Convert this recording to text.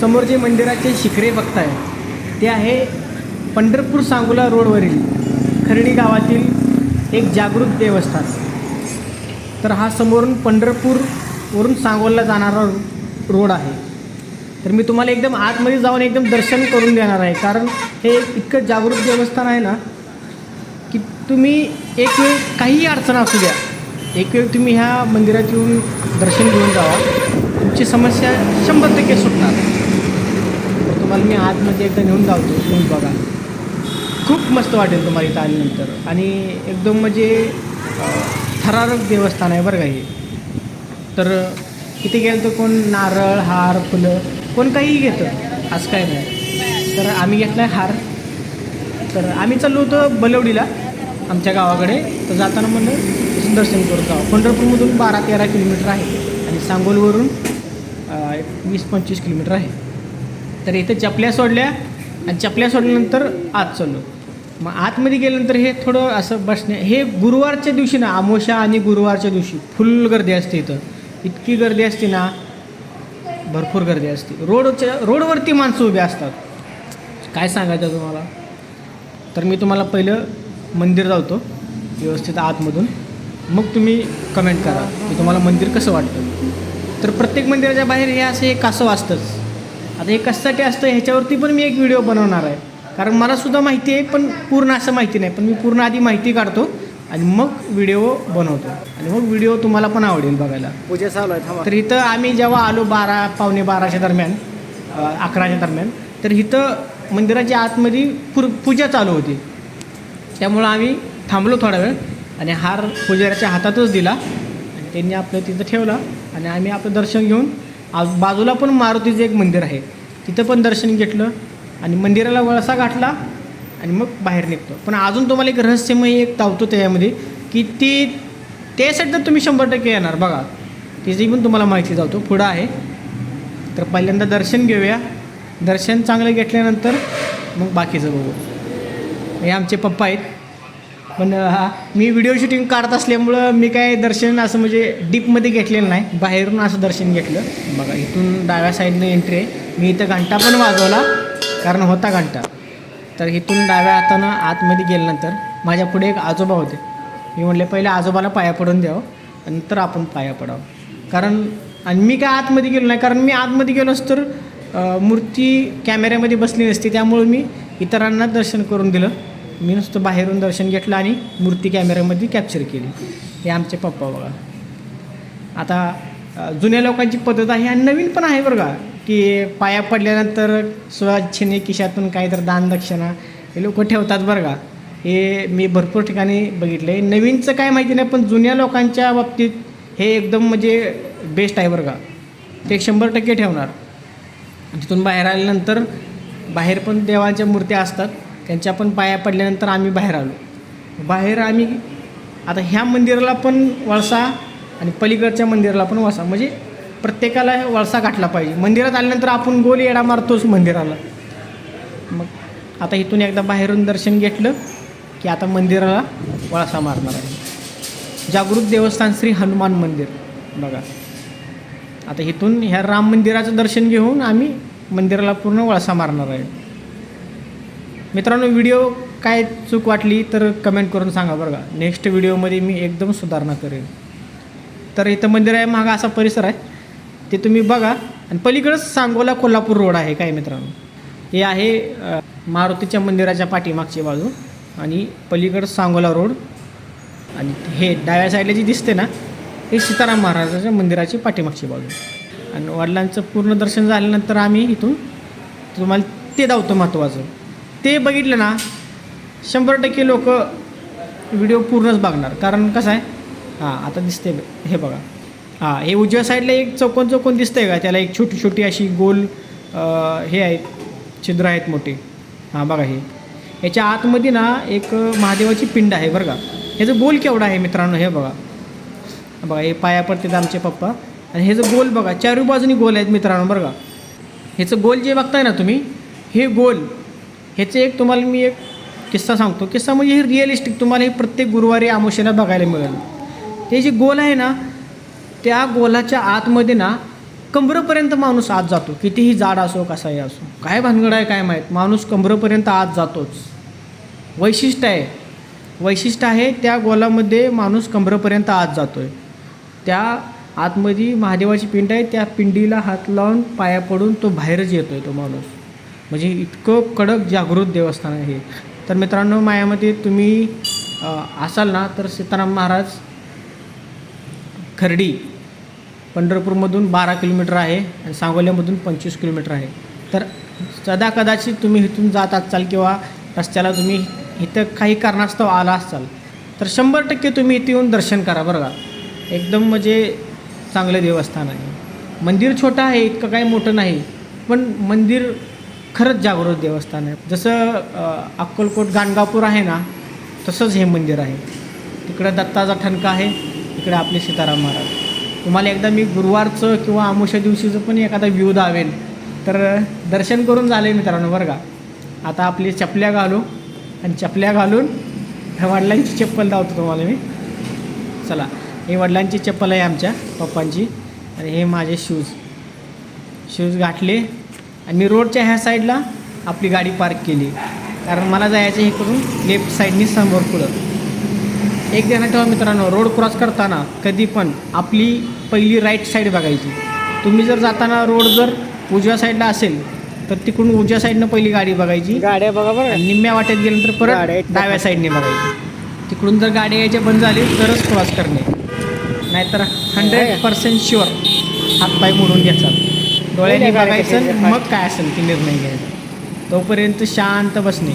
समोर जे मंदिराचे शिखरे बघताय ते आहे पंढरपूर सांगोला रोडवरील खर्डी गावातील एक जागृत देवस्थान. तर हा समोरून पंढरपूरवरून सांगोला जाणारा रोड आहे. तर मी तुम्हाला एकदम आतमध्ये जाऊन एकदम दर्शन करून देणार आहे कारण हे इतकं जागृत देवस्थान आहे ना की तुम्ही एक वेळ काहीही अडचण असू द्या. एक वेळ तुम्ही ह्या मंदिरात येऊन दर्शन घेऊन जावा. तुमची समस्या शंभर टक्के सुटणार. तर तुम्हाला मी आतमध्ये एकदा नेऊन जावतो तुम्ही बघा. खूप मस्त वाटेल तुम्हाला इथं आल्यानंतर. आणि एकदम म्हणजे थरारक देवस्थान आहे बरं का हे. तर इथे गेलं तर कोण नारळ हार फुलं कोण काहीही घेतं. असं काय नाही. तर आम्ही घेतला आहे हार. तर आम्ही चाललो होतो बलवडीला आमच्या गावाकडे. तर जाताना म्हणलं दर्शन करतो जावं पंढरपूरमधून बारा तेरा किलोमीटर आहे आणि सांगोलवरून एक वीस पंचवीस किलोमीटर आहे. तर इथं चपल्या सोडल्या आणि चपल्या सोडल्यानंतर आत चाललो. मग आतमध्ये गेल्यानंतर हे थोडं असं बसणे हे गुरुवारच्या दिवशी ना आमोशा आणि गुरुवारच्या दिवशी फुल गर्दी असते इथं. इतकी गर्दी असते ना भरपूर गर्दी असते. रोडच्या रोडवरती माणसं उभी असतात. काय सांगायचं तुम्हाला? तर मी तुम्हाला पहिलं मंदिर जावतो व्यवस्थित आतमधून. मग तुम्ही कमेंट करा की तुम्हाला मंदिर कसं वाटतं. तर प्रत्येक मंदिराच्या बाहेर हे असं एक कासव असतंच आता हे कशासाठी असतं ह्याच्यावरती पण मी एक व्हिडिओ बनवणार आहे. कारण मला सुद्धा माहिती आहे पण पूर्ण असं माहिती नाही. पण मी पूर्ण आधी माहिती काढतो आणि मग व्हिडिओ बनवतो. आणि मग व्हिडिओ तुम्हाला पण आवडेल बघायला. पूजा चालू आहे थांबा. तर इथं आम्ही जेव्हा आलो बारा पावणे बाराच्या दरम्यान अकराच्या दरम्यान तर इथं मंदिराच्या आतमध्ये पूर पूजा चालू होती. त्यामुळं आम्ही थांबलो थोडा वेळ. आणि हार पुजाऱ्याच्या हातातच दिला. आणि त्यांनी आपलं तिथं ठेवला. आणि आम्ही आपलं दर्शन घेऊन आज बाजूला पण मारुतीचं एक मंदिर आहे. तिथं पण दर्शन घेतलं. आणि मंदिराला वळसा गाठला. आणि मग बाहेर निघतो. पण अजून तुम्हाला एक रहस्यमय एक तावतो त्याच्यामध्ये की ती त्यासाठी तर तुम्ही शंभर टक्के येणार. बघा तिची पण तुम्हाला माहिती जातो पुढं आहे. तर पहिल्यांदा दर्शन घेऊया. दर्शन चांगलं घेतल्यानंतर मग बाकीचं बघू. हे आमचे पप्पा आहेत. पण हा मी व्हिडिओ शूटिंग काढत असल्यामुळं मी काय दर्शन असं म्हणजे डीपमध्ये घेतलेलं नाही. बाहेरून असं दर्शन घेतलं. बघा इथून डाव्या साईडनं एंट्री आहे. मी इथं घंटा पण वाजवला कारण होता घंटा. तर इथून डाव्या हातानं आतमध्ये गेल्यानंतर माझ्या पुढे एक आजोबा होते. मी म्हटले पहिले आजोबाला पाया पडून द्यावं हो. नंतर आपण पाया पडावं. कारण आणि मी काय आतमध्ये गेलो नाही कारण मी आतमध्ये गेलोच तर मूर्ती कॅमेऱ्यामध्ये बसली नसती त्यामुळे मी इतरांना दर्शन करून दिलं. मी नुसतं बाहेरून दर्शन घेतलं आणि मूर्ती कॅमेऱ्यामध्ये कॅप्चर केली. हे आमचे पप्पा बघा. आता जुन्या लोकांची पद्धत आहे आणि नवीन पण आहे बरं का की पाया पडल्यानंतर स्वच्छेने किशातून काहीतरी तर दानदक्षिणा हे लोक ठेवतात बरं का. हे मी भरपूर ठिकाणी बघितलं आहे नवीनचं काय माहिती नाही पण जुन्या लोकांच्या बाबतीत हे एकदम म्हणजे बेस्ट आहे बरं का. ते शंभर टक्के ठेवणार. तिथून बाहेर आल्यानंतर बाहेर पण देवांच्या मूर्त्या असतात. त्यांच्या पण पाया पडल्यानंतर आम्ही बाहेर आलो. बाहेर आम्ही आता ह्या मंदिराला पण वळसा आणि पलीकडच्या मंदिराला पण वळसा. म्हणजे प्रत्येकाला वळसा गाठला पाहिजे. मंदिरात आल्यानंतर आपण गोल येडा मारतोच मंदिराला. मग आता इथून एकदा बाहेरून दर्शन घेतलं की आता मंदिराला वळसा मारणार आहे. जागृत देवस्थान श्री हनुमान मंदिर. बघा. आता इथून ह्या राम मंदिराचं दर्शन घेऊन आम्ही मंदिराला पूर्ण वळसा मारणार आहे. मित्रांनो व्हिडिओ काय चूक वाटली तर कमेंट करून सांगा बरं का. नेक्स्ट व्हिडिओमध्ये मी एकदम सुधारणा करेन. तर इथं मंदिर आहे मागा असा परिसर आहे. ते तुम्ही बघा. आणि पलीकडंच सांगोला कोल्हापूर रोड आहे काय मित्रांनो. हे आहे मारुतीच्या मंदिराच्या पाठीमागची बाजू आणि पलीकडं सांगोला रोड. आणि हे डाव्या साईडला जी दिसते ना हे सीताराम महाराजाच्या मंदिराची पाठीमागची बाजू. आणि वडिलांचं पूर्ण दर्शन झाल्यानंतर आम्ही इथून तुम्हाला ते दावतो महत्त्वाचं ते बघितलं ना शंभर टक्के लोक व्हिडिओ पूर्णच बघणार. कारण कसं आहे हां आता दिसते हे बघा. हां हे उजव्या साईडला एक चौकोन चौकोन दिसतंय का? त्याला एक छोटी छोटी अशी गोल हे आहेत छिद्र आहेत मोठी. हां बघा हे. याच्या आतमध्ये ना एक महादेवाची पिंड आहे बरं का? ह्याचं गोल केवढा आहे मित्रांनो हे बघा. बघा हे पाया पडतात आमचे पप्पा. आणि हे गोल बघा चारू बाजूनी गोल आहेत मित्रांनो बरं का? ह्याचं गोल जे बघताय ना तुम्ही हे गोल ह्याचं एक तुम्हाला मी एक किस्सा सांगतो. किस्सा म्हणजे हे रिअलिस्टिक तुम्हाला हे प्रत्येक गुरुवारी आमोशेला बघायला मिळेल. ते जे गोल आहे ना त्या गोलाच्या आतमध्ये ना कंबरपर्यंत माणूस आत जातो. कितीही जाड असो कसाही असो. काय भानगड आहे काय माहीत. माणूस कंबरपर्यंत आत जातोच. वैशिष्ट्य आहे. वैशिष्ट्य आहे त्या गोलामध्ये माणूस कंबरपर्यंत आत जातो आहे त्या आतमध्ये महादेवाची पिंड आहे त्या पिंडीला हात लावून पाया पडून तो बाहेरच येतो आहे तो माणूस. म्हणजे इतकं कडक जागृत देवस्थान आहे तर मित्रांनो मायामध्ये तुम्ही असाल ना तर सीताराम महाराज खर्डी पंढरपूरमधून बारा किलोमीटर आहे आणि सांगोल्यामधून पंचवीस किलोमीटर आहे. तर सदा कदाचित तुम्ही इथून जात असाल किंवा रस्त्याला तुम्ही इथं काही कारणास्तव आला असाल तर शंभर टक्के तुम्ही इथे येऊन दर्शन करा बरं का. एकदम म्हणजे चांगलं देवस्थान आहे. मंदिर छोटं आहे इतकं काही मोठं नाही पण मंदिर खरंच जागृत देवस्थान आहे. जसं अक्कलकोट गाणगापूर आहे ना तसंच हे मंदिर आहे. तिकडं दत्ताचा ठणका आहे इकडे आपले सीताराम महाराज. तुम्हाला एकदा मी गुरुवारचं किंवा आमुष्या दिवशीचं पण एखादा व्ह्यू दावेल तर दर्शन करून झालं मित्रांनो बरं का? आता आपली चपल्या घालू आणि चपल्या घालून ह्या वडिलांची चप्पल दावतो तुम्हाला मी. चला हे वडिलांची चप्पल आहे आमच्या पप्पांची आणि हे माझे शूज शूज गाठले. आणि मी रोडच्या ह्या साईडला आपली गाडी पार्क केली. कारण मला जायचं हे करून लेफ्ट साईडनी समोर पुढं एक ध्यानात ठेवा मित्रांनो रोड क्रॉस करताना कधी पण आपली पहिली राईट साईड बघायची. तुम्ही जर जाताना रोड जर उजव्या साईडला असेल तर तिकडून उजव्या साईडनं पहिली गाडी बघायची. गाड्या बघा बरं. आणि निम्म्या वाटेत गेल्यानंतर परत. डाव्या साईडने बघायची. तिकडून जर गाडी यायच्या बंद झाली तरच क्रॉस करणे. नाहीतर हंड्रेड पर्सेंट शुअर हातपाय मोडून घ्यायचा. डोळ्यांनी बघायचं? मग काय असेल ते निर्णय घ्यायचा तोपर्यंत शांत बसणे